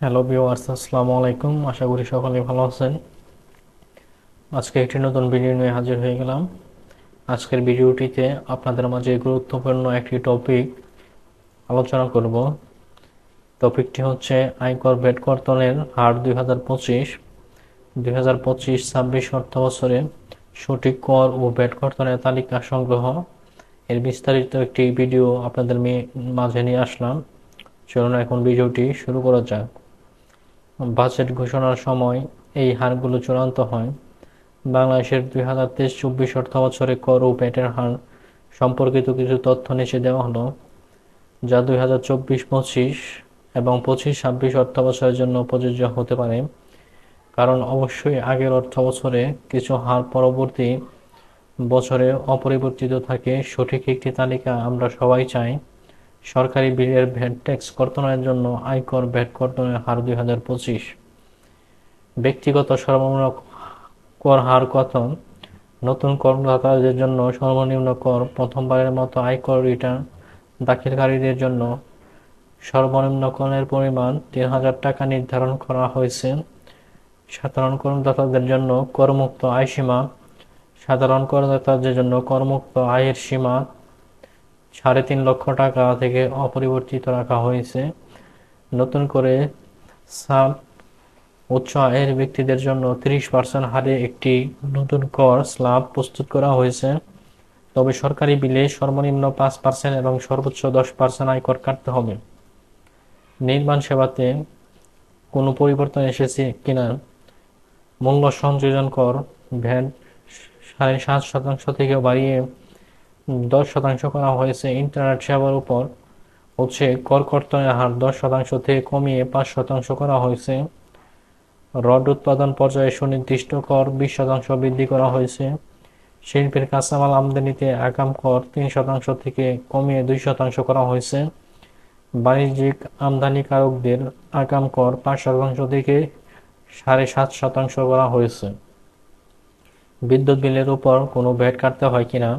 Hello viewers আসসালামু আলাইকুম। আশা করি সকলে ভালো আছেন। আজকে একটি নতুন ভিডিও নিয়ে হাজির হয়ে গেলাম। আজকের ভিডিওটিতে আপনাদের মাঝে গুরুত্বপূর্ণ একটি টপিক আলোচনা করব। টপিকটি হচ্ছে আয়কর ভেট কর্তনের হার দুই হাজার পঁচিশ। দুই হাজার পঁচিশ ছাব্বিশ অর্থ বছরে সঠিক কর ও ভেট কর্তনের তালিকা সংগ্রহ। এর বিস্তারিত একটি ভিডিও আপনাদের মাঝে নিয়ে আসলাম। চলুন এখন ভিডিওটি শুরু করা যাক। বাজেট ঘোষণার সময় এই হারগুলো চূড়ান্ত হয়। বাংলাদেশের দুই হাজার তেইশ চব্বিশ অর্থ বছরে কর ও প্যাটের হার সম্পর্কিত কিছু তথ্য নিচে দেওয়া হলো, যা দুই হাজার চব্বিশ পঁচিশ এবং পঁচিশ ছাব্বিশ অর্থ বছরের জন্য প্রযোজ্য হতে পারে। কারণ অবশ্যই আগের অর্থ বছরে কিছু হার পরবর্তী বছরে অপরিবর্তিত থাকে। সঠিক একটি তালিকা আমরা সবাই চাই। সরকারি বিলের ভ্যাট ট্যাক্স কর্তনের জন্য আয়কর ভ্যাট কর্তনের হার দুই হাজার পঁচিশ। ব্যক্তিগত সর্বনিম্ন কর হার কত নতুন করদাতাদের জন্য সর্বনিম্ন কর প্রথমবারের মতো আয়কর রিটার্ন দাখিলকারীদের জন্য সর্বনিম্ন করের পরিমাণ তিন হাজার টাকা নির্ধারণ করা হয়েছে। সাধারণ করদাতাদের জন্য করমুক্ত আয় সীমা। সাধারণ করদাতাদের জন্য করমুক্ত আয়ের সীমা সাড়ে তিন লক্ষ টাকা থেকে অপরিবর্তিত রাখা হয়েছে। নতুন করে সাব উচ্চ আয়ের ব্যক্তিদের জন্য তিরিশ পার্সেন্ট হারে একটি নতুন কর স্ল্যাব প্রস্তুত করা হয়েছে। তবে সরকারি বিলে সর্বনিম্ন পাঁচ পার্সেন্ট এবং সর্বোচ্চ দশ পার্সেন্ট আয়কর কাটতে হবে। নির্মাণ সেবাতে কোনো পরিবর্তন এসেছে কিনা? মূল্য সংযোজন কর ভ্যাট সাড়ে সাত শতাংশ থেকে বাড়িয়ে দশ শতাংশ করা হয়েছে ইন্টারনেট সেবার উপর। হচ্ছে কর কর্তনের হার দশ শতাংশ থেকে কমিয়ে পাঁচ শতাংশ করা হয়েছে। রড উৎপাদন পর্যায়ে সুনির্দিষ্ট কর বিশ শতাংশ বৃদ্ধি করা হয়েছে। শিল্পের কাঁচামাল আমদানিতে আগাম কর তিন শতাংশ থেকে কমিয়ে দুই শতাংশ করা হয়েছে। বাণিজ্যিক আমদানিকারকদের আগাম কর পাঁচ শতাংশ থেকে সাড়ে সাত শতাংশ করা হয়েছে। বিদ্যুৎ বিলের উপর কোনো ভ্যাট কাটতে হয় কিনা?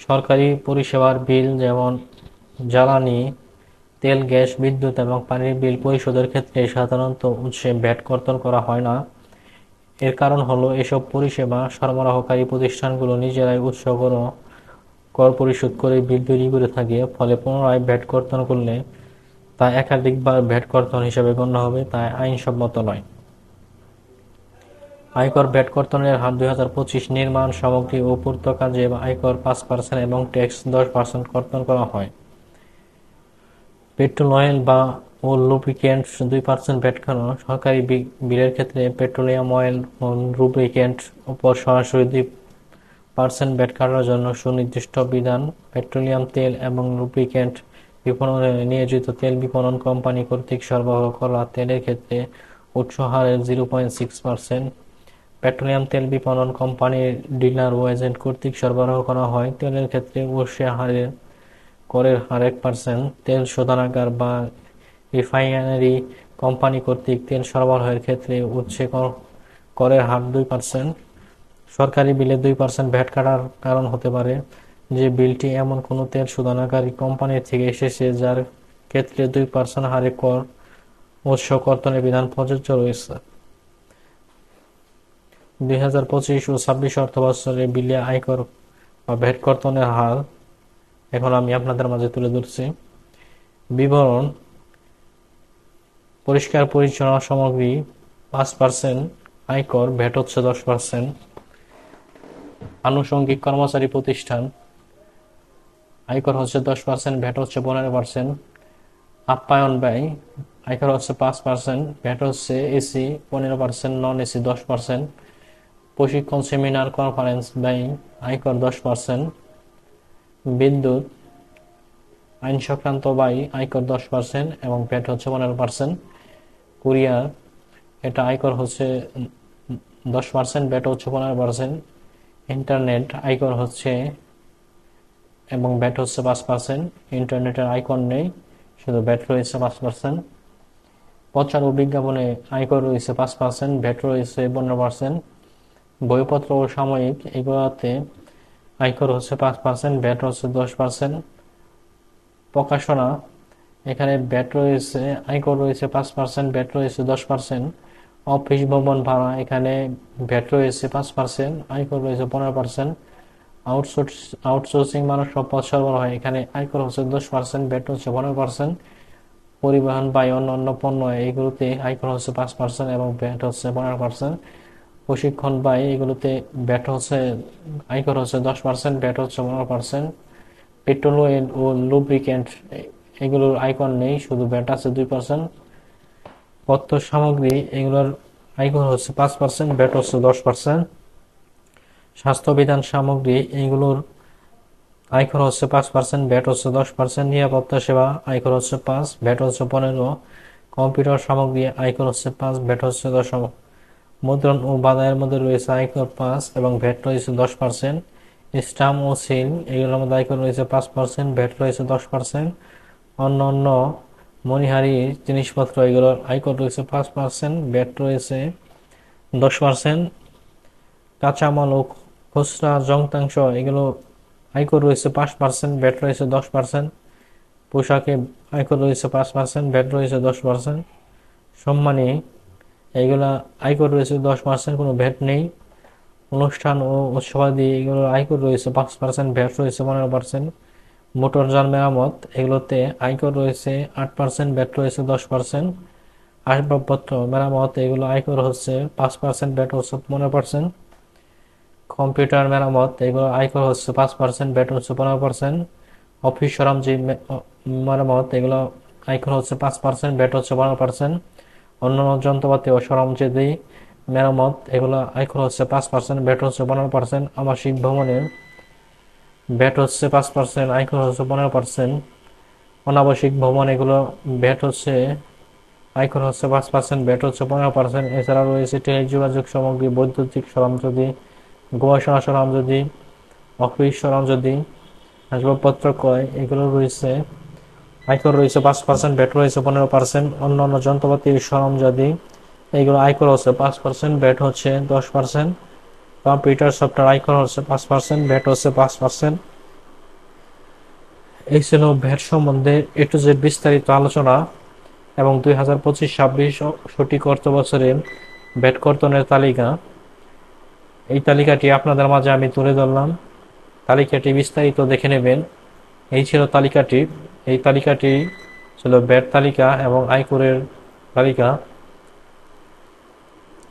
সরকারি পরিষেবার বিল যেমন জ্বালানি, তেল, গ্যাস, বিদ্যুৎ এবং পানির বিল পরিশোধের ক্ষেত্রে সাধারণত উৎসে ভ্যাট কর্তন করা হয় না। এর কারণ হলো এসব পরিষেবা সরবরাহকারী প্রতিষ্ঠানগুলো নিজেরাই উৎস কর পরিশোধ করে বিল তৈরি করে থাকে, ফলে পুনরায় ভ্যাট কর্তন করলে তা একাধিকবার ভ্যাট কর্তন হিসেবে গণ্য হবে, তাই আইনসম্মত নয়। আয়কর ভ্যাট কর্তনের হার দুই হাজার পঁচিশ নির্মাণ সামগ্রী ও পূর্ত কাজে আয়কর পাঁচ পার্সেন্ট এবং ট্যাক্স দশ পার্সেন্ট কর্তন করা হয়। পেট্রোল অয়েল বা ও লুব্রিকেন্ট দুই পার্সেন্ট ভ্যাট কেন সরকারি বিলের ক্ষেত্রে পেট্রোলিয়াম অয়েল ও লুব্রিকেন্ট উপর সরাসরি দুই পার্সেন্ট ভ্যাট কাটার জন্য সুনির্দিষ্ট বিধান। পেট্রোলিয়াম তেল এবং লুব্রিকেন্ট বিপণনে নিয়োজিত তেল বিপণন কোম্পানি কর্তৃক সরবরাহ করা তেলের ক্ষেত্রে উৎস হারে zero point six percent. Petroleum তেল বিপণন কোম্পানির ডিলার ও এজেন্ট কর্তৃক সরবরাহ করা হয়। তেলের ক্ষেত্রে উৎসে হারে করের হার এক পার্সেন্ট তেল শোধনাগার বা রিফাইনারি কোম্পানি কর্তৃক তেল সরবরাহের ক্ষেত্রে উৎসে করের হার দুই পার্সেন্ট। সরকারি বিলে দুই পার্সেন্ট ভ্যাট কাটার কারণ হতে পারে যে বিলটি এমন কোনো তেল শোধনাগারী কোম্পানির থেকে এসেছে যার ক্ষেত্রে দুই পার্সেন্ট হারে কর উৎস কর্তনের বিধান প্রযোজ্য রয়েছে। দুই হাজার পঁচিশ ও ছাব্বিশ অর্থ বছরে বিলে আয়কর বা ভ্যাট কর্তনের হার এখন আমি আপনাদের মাঝে তুলে ধরছি। বিবরণ, পরিষ্কার পরিচ্ছন্ন সামগ্রী পাঁচ পার্সেন্ট আয়কর ভ্যাট হচ্ছে দশ পার্সেন্ট আনুষঙ্গিক কর্মচারী প্রতিষ্ঠান, আয়কর হচ্ছে দশ পার্সেন্ট ভ্যাট হচ্ছে পনেরো পার্সেন্ট আপ্যায়ন ব্যয়, আয়কর হচ্ছে পাঁচ পার্সেন্ট ভ্যাট হচ্ছে এসি পনেরো পার্সেন্ট নন এসি দশ পার্সেন্ট প্রশিক্ষণ সেমিনার কনফারেন্স ব্যয় আয়কর দশ পার্সেন্ট বিদ্যুৎ, আইন সংক্রান্ত ব্যয় আয়কর দশ পার্সেন্ট এবং ভ্যাট হচ্ছে পনেরো পার্সেন্ট কুরিয়ার, এটা আয়কর হচ্ছে দশ পার্সেন্ট ব্যাট হচ্ছে পনেরো পার্সেন্ট ইন্টারনেট আয়কর হচ্ছে এবং ব্যাট হচ্ছে পাঁচ পার্সেন্ট ইন্টারনেটের আয়কর নেই, শুধু ব্যাট রয়েছে পাঁচ পার্সেন্ট প্রচার ও বিজ্ঞাপনে আয়কর রয়েছে পাঁচ পার্সেন্ট ভ্যাট রয়েছে পনেরো পার্সেন্ট বইপত্র ও সাময়িক এগুলোতে আয়কর হচ্ছে পাঁচ পার্সেন্ট ভ্যাট হচ্ছে দশ পার্সেন্ট প্রকাশনা, এখানে ব্যাট রয়েছে, আয়কর রয়েছে পাঁচ পার্সেন্ট ব্যাট রয়েছে দশ পার্সেন্ট অফিস ভবন ভাড়া, এখানে ব্যাট রয়েছে পাঁচ পার্সেন্ট আয়কর রয়েছে পনেরো পার্সেন্ট আউটসোর্স আউটসোর্সিং মানব সম্পদ সরবরাহ এখানে আয়কর হচ্ছে দশ পার্সেন্ট ব্যাট হচ্ছে পনেরো পার্সেন্ট পরিবহন বা অন্যান্য পণ্য এইগুলোতে আয়কর হচ্ছে পাঁচ পার্সেন্ট এবং ব্যাট হচ্ছে পনেরো পার্সেন্ট প্রশিক্ষণ ব্যয় এগুলোতে ব্যাট হচ্ছে আয়কর হচ্ছে দশ পার্সেন্ট ব্যাট হচ্ছে পনেরো পার্সেন্ট পেট্রোল ও লুব্রিকেন্ট এগুলোর আয়কর নেই, শুধু ব্যাট আছে দুই পার্সেন্ট পত্র সামগ্রী এগুলোর আয়কর হচ্ছে পাঁচ পার্সেন্ট ব্যাট হচ্ছে দশ পার্সেন্ট স্বাস্থ্যবিধান সামগ্রী এগুলোর আয়কর হচ্ছে পাঁচ পার্সেন্ট ব্যাট হচ্ছে দশ পার্সেন্ট নিরাপত্তা সেবা আয়কর হচ্ছে পাঁচ, ব্যাট হচ্ছে পনেরো। কম্পিউটার সামগ্রী আয়কর হচ্ছে পাঁচ, ব্যাট হচ্ছে দশ মুদ্রণ ও বাদায়ের মধ্যে রয়েছে আয়কর পাঁচ এবং ভ্যাট রয়েছে দশ পার্সেন্ট। স্টাম্প ও সিল এগুলোর মধ্যে আয়কর রয়েছে পাঁচ পার্সেন্ট, ভ্যাট রয়েছে দশ পার্সেন্ট। অন্য অন্য মণিহারি জিনিসপত্র, এগুলোর আয়কর রয়েছে পাঁচ পার্সেন্ট, ভ্যাট রয়েছে দশ পার্সেন্ট। কাঁচামাল ও খুচরা যন্ত্রাংশ, এগুলো আয়কর রয়েছে পাঁচ পার্সেন্ট, ভ্যাট রয়েছে দশ পার্সেন্ট। পোশাকে আয়কর রয়েছে পাঁচ পার্সেন্ট, ভ্যাট রয়েছে দশ পার্সেন্ট। সম্মানী এইগুলা আয়কর রয়েছে, দশ পার্সেন্ট কোনো ভ্যাট নেই। অনুষ্ঠান ও উৎসবাদি এগুলো আয়কর রয়েছে, পাঁচ পার্সেন্ট ভ্যাট রয়েছে, পনেরো পার্সেন্ট মোটরযান মেরামত, এগুলোতে আয়কর রয়েছে, আট পার্সেন্ট ভ্যাট রয়েছে, দশ পার্সেন্ট আসবাবপত্র মেরামত, এগুলো আয়কর হচ্ছে, পাঁচ পার্সেন্ট ভ্যাট হচ্ছে পনেরো পার্সেন্ট কম্পিউটার মেরামত, এগুলো আয়কর হচ্ছে, পাঁচ পার্সেন্ট ভ্যাট হচ্ছে পনেরো পার্সেন্ট অফিস সরঞ্জি মেরামত, এগুলো আয়কর হচ্ছে, পাঁচ পার্সেন্ট ভ্যাট হচ্ছে পনেরো পার্সেন্ট অন্যান্য যন্ত্রপাতি ও সরঞ্জাদি মেরামত, এগুলো আয়কর হচ্ছে পাঁচ পার্সেন্ট ভ্যাট হচ্ছে পনেরো পার্সেন্ট আবাসিক ভ্রমণের ভ্যাট হচ্ছে পাঁচ পার্সেন্ট আয়কর হচ্ছে পনেরো পার্সেন্ট অনাবাসিক ভ্রমণ এগুলো ভ্যাট হচ্ছে, আয়কর হচ্ছে পাঁচ পার্সেন্ট ভ্যাট হচ্ছে পনেরো পার্সেন্ট এছাড়া রয়েছে টেলিযোগাযোগ সামগ্রী, বৈদ্যুতিক সরঞ্জাদি গবেষণা সরঞ্জাদি অফিস সরঞ্জাদি আসবাবপত্র ক্রয়, এগুলো রয়েছে। আয়কর রয়েছে পাঁচ পার্সেন্ট ভ্যাট রয়েছে পনেরো পার্সেন্ট অন্যান্য যন্ত্রপাতি সরঞ্জাদি এইগুলো আয়কর হচ্ছে পাঁচ পার্সেন্ট ভ্যাট হচ্ছে দশ পার্সেন্ট কম্পিউটার, সফটওয়্যার আয়কর হচ্ছে পাঁচ পার্সেন্ট ভ্যাট হচ্ছে পাঁচ পার্সেন্ট এই ছিল ভ্যাট সম্বন্ধে এ টু জেড বিস্তারিত আলোচনা এবং দুই হাজার পঁচিশ, ছাব্বিশ সঠিক অর্থ বছরের ভ্যাট কর্তনের তালিকা। এই তালিকাটি আপনাদের মাঝে আমি তুলে ধরলাম। তালিকাটি বিস্তারিত দেখে নেবেন। এই ছিল তালিকাটি। এই তালিকাটি ছিল ব্যাট তালিকা এবং আয়করের তালিকা।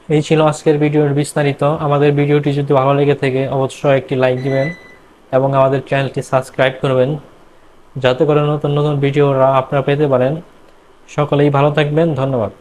এই ছিল আজকের ভিডিওর বিস্তারিত। আমাদের ভিডিওটি যদি ভালো লেগে থাকে, অবশ্যই একটি লাইক দিবেন এবং আমাদের চ্যানেলটি সাবস্ক্রাইব করবেন। যাতে করে নতুন নতুন ভিডিওরা আপনারা পেতে পারেন। সকলেই ভালো থাকবেন। ধন্যবাদ।